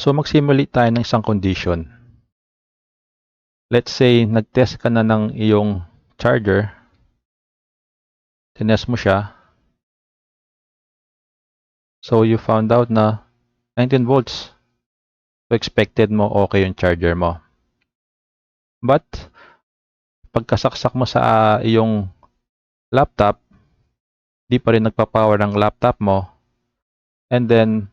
So mag-simulate tayo ng isang condition. Let's say nag-test ka na ng iyong charger. Tinest mo siya. So you found out na 19 volts. So expected mo okay yung charger mo. But pagkasaksak mo sa ah, iyong laptop, di pa rin nagpa-power ng laptop mo. And then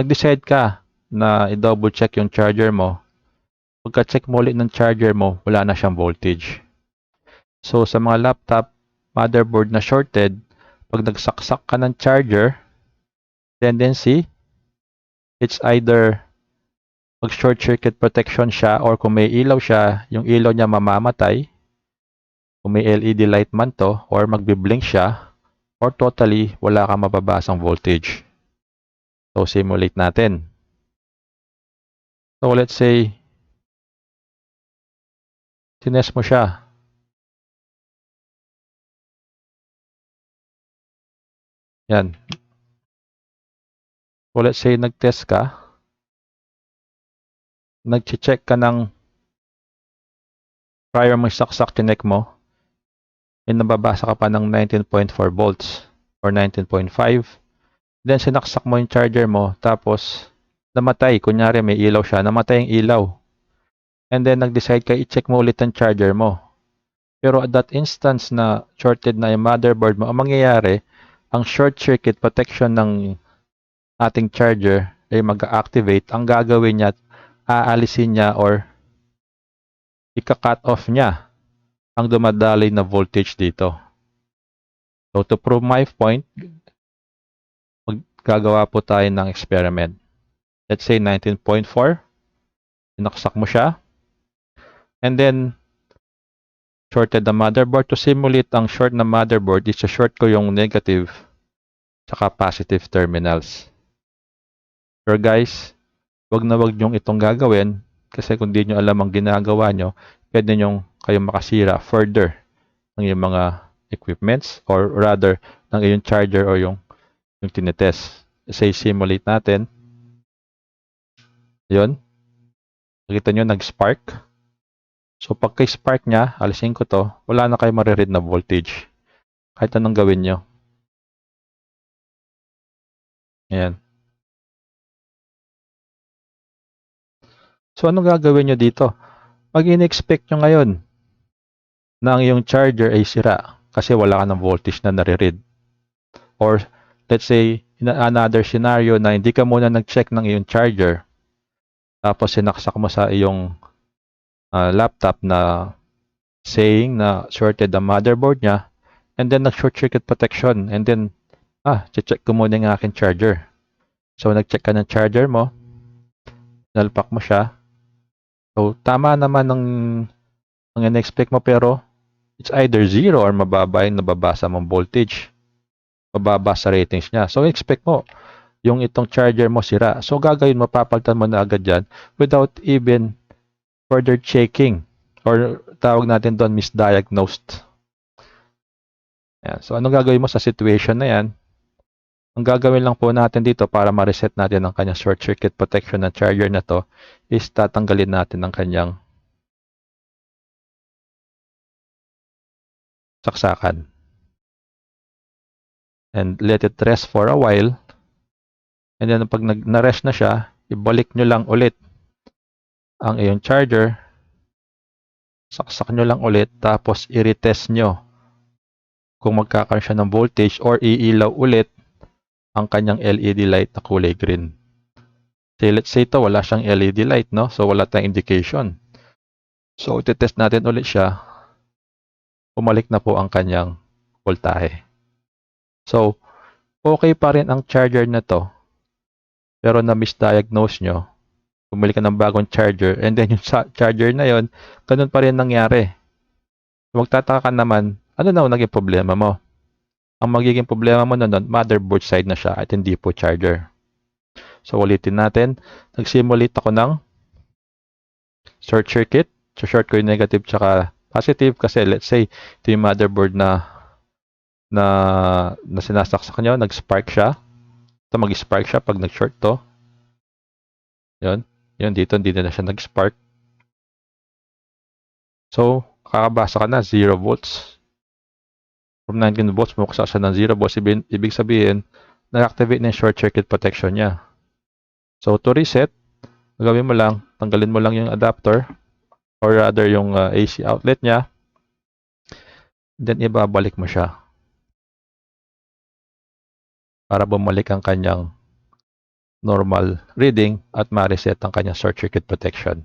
nag-decide ka na i-double check yung charger mo. Pagka-check mo ulit ng charger mo, wala na siyang voltage. So sa mga laptop, motherboard na shorted, pag nagsaksak ka ng charger, tendency, it's either mag short circuit protection siya or kung may ilaw siya, yung ilaw niya mamamatay. Kung may LED light man to or magbi-blink siya or totally wala kang mababasang voltage. So simulate natin. So let's say tinest mo siya. Yan. So let's say nag-test ka. Nag-check ka ng prior mo saksak chinek mo. And nababasa ka pa ng 19.4 volts or 19.5. Then sinaksak mo yung charger mo tapos namatay. Kunyari may ilaw siya, namatay yung ilaw. And then nag-decide ka i-check mo ulit ang charger mo. Pero at that instance na shorted na yung motherboard mo, ang mangyayari, ang short circuit protection ng ating charger ay mag-activate. Ang gagawin niya, aalisin niya or ika-cut off niya ang dumadaloy na voltage dito. So to prove my point, maggagawa po tayo ng experiment. Let's say 19.4. Sinaksak mo siya. And then, shorted the motherboard. To simulate ang short na motherboard, isa-short ko yung negative saka positive terminals. Pero guys, wag na wag nyong itong gagawin kasi kung di nyo alam ang ginagawa nyo, pwede nyong kayong makasira further ng yung mga equipments or rather ng iyong charger or yung yung tinetest. Say simulate natin. Yun. Nakita nyo, nag-spark. So, pagka-spark niya, alisin ko to, wala na kayo mariread na voltage. Kahit anong gawin nyo. Ayan. So, anong gagawin nyo dito? Pag in-expect nyo ngayon na ang iyong charger ay sira kasi wala ka ng voltage na nare-read. Or, let's say, in another scenario na hindi ka muna nag-check ng iyong charger tapos sinaksak mo sa iyong uh, laptop na saying na shorted the motherboard niya and then nag-short circuit protection and then ah, check ko muna yung aking charger. So, nag-check ka ng charger mo, nalpak mo siya. So, tama naman ng ang in-expect mo pero it's either zero or mababa yung nababasa mong voltage. Mababa sa ratings niya. So, expect mo yung itong charger mo sira. So, gagawin mo, papalitan mo na agad yan without even further checking or tawag natin doon misdiagnosed. Yan. So, anong gagawin mo sa situation na yan? Ang gagawin lang po natin dito para ma-reset natin ang kanyang short circuit protection ng charger na to is tatanggalin natin ang kanyang saksakan. And let it rest for a while. And then pag na-rest na siya, ibalik nyo lang ulit ang iyong charger. Saksak nyo lang ulit tapos i-retest nyo kung magkakaroon siya ng voltage or iilaw ulit ang kanyang LED light na kulay green. So, let's say ito, wala siyang LED light, no? So, wala tayong indication. So, test natin ulit siya. Pumalik na po ang kanyang voltahe. So, okay pa rin ang charger na to. Pero na-misdiagnose nyo. Bumili ka ng bagong charger and then yung charger na yon ganun pa rin nangyari. Magtataka ka naman, ano na naging problema mo? Ang magiging problema mo na nun, motherboard side na siya at hindi po charger. So, ulitin natin. Nag-simulate ako ng short circuit. So, short ko yung negative tsaka positive kasi let's say ito yung motherboard na na, na sinasaksak nyo, nag-spark siya. Ito mag-spark siya pag nag-short to. Yun. Yun, dito hindi na siya nag-spark. So, kakabasa ka na, 0 volts. From 19 volts, bumuksa siya ng 0 volts. Ibig, ibig sabihin, nag-activate na yung short circuit protection niya. So, to reset, gagawin mo lang, tanggalin mo lang yung adapter or rather yung uh, AC outlet niya. Then, ibabalik mo siya para bumalik ang kanyang normal reading at ma-reset ang kanyang short circuit protection.